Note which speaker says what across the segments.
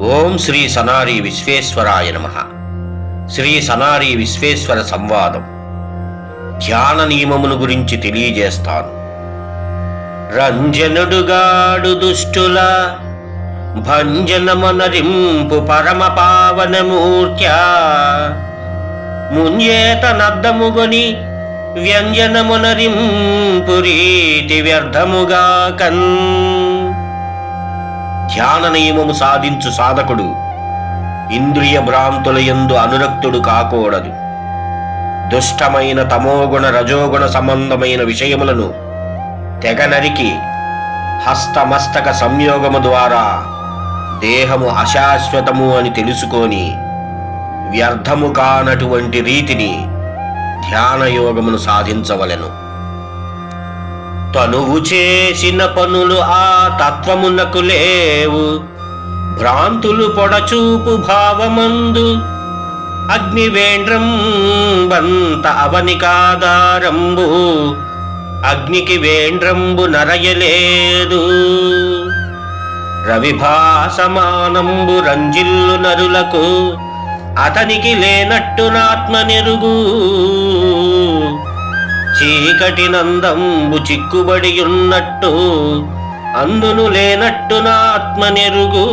Speaker 1: ఓం శ్రీ సనారి విశ్వేశ్వరాయ నమ. శ్రీ సనారి విశ్వేశ్వర సంవాదం. ధ్యాన నియమమును గురించి తెలియజేస్తాను. రంజనుడుగాడు దుష్టుల భంజనమనరింపు పరమ పావనమూర్త్యా ముంజేత నద్దముగొని వ్యంజనమునరింపు రీతి వ్యర్థముగా కన్ ధ్యాన నియమము సాధించు సాధకుడు ఇంద్రియ భ్రాంతుల ఎందు అనురక్తుడు కాకూడదు. దుష్టమైన తమోగుణ రజోగుణ సంబంధమైన విషయములను తెగ నరికి హస్తమస్తక సంయోగము ద్వారా దేహము అశాశ్వతము అని తెలుసుకొని వ్యర్థము కానటువంటి రీతిని ధ్యానయోగమును సాధించవలెను. తనువు చేసిన పనులు ఆ తత్వమునకు లేవు. భ్రాంతులు పొడచూపు భావమందు అగ్నివేంద్రం బంత అవనికాదారంబు అగ్నికి వేండ్రంబు నరయలేదు. రవిభాసమానంబు రంజిల్లు నరులకు అతనికి లేనట్టునాత్మ నెరుగు. చీకటి నందంబు చిక్కుబడి ఉన్నట్టు అందును లేనట్టునాత్మ నెరుగు.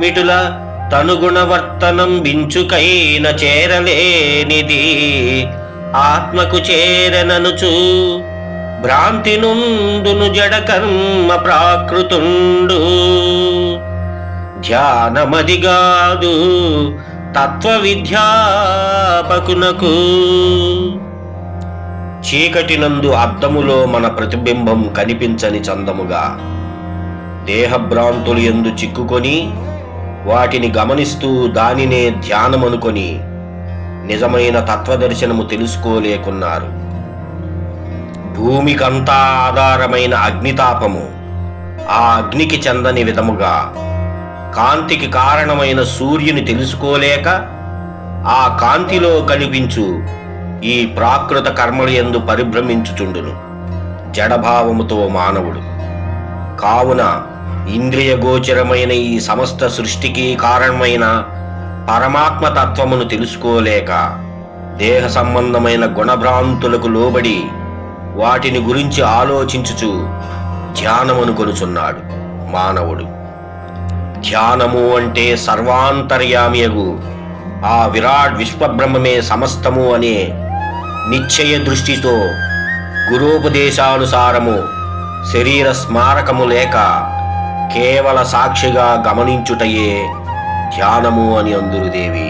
Speaker 1: మిటుల తనుగుణవర్తనం బించుకైన చేరలేనిది ఆత్మకు చేరననుచు. భ్రాంతి నుండును జడ కర్మ ప్రాకృతుండు ధ్యానమదిగాదు తత్వ విద్యాపకునకు చీకటినందు అద్దములో మన ప్రతిబింబం కనిపించని చందముగా దేహభ్రాంతులు ఎందు చిక్కుకొని వాటిని గమనిస్తూ దానినే ధ్యానమనుకొని నిజమైన తత్వదర్శనము తెలుసుకోలేకున్నారు. భూమికంతా ఆధారమైన అగ్నితాపము ఆ అగ్నికి చెందని విధముగా కాంతికి కారణమైన సూర్యుని తెలుసుకోలేక ఆ కాంతిలో కనిపించు ఈ ప్రాకృత కర్మలు ఎందు పరిభ్రమించుచుండును. జడభావముతో మానవుడు. కావున ఇంద్రియ గోచరమైన ఈ సమస్త సృష్టికి కారణమైన పరమాత్మ తత్వమును తెలుసుకోలేక దేహ సంబంధమైన గుణభ్రాంతులకు లోబడి వాటిని గురించి ఆలోచించుచు ధ్యానమును కొనుచున్నాడు మానవుడు. ధ్యానము అంటే సర్వాంతర్యామియగు. ఆ విరాట్ విశ్వబ్రహ్మమే సమస్తము అనే నిశ్చయ దృష్టితో గురోపదేశానుసారము శరీర స్మారకము లేక కేవల సాక్షిగా గమనించుటయే ధ్యానము అని అందురు దేవి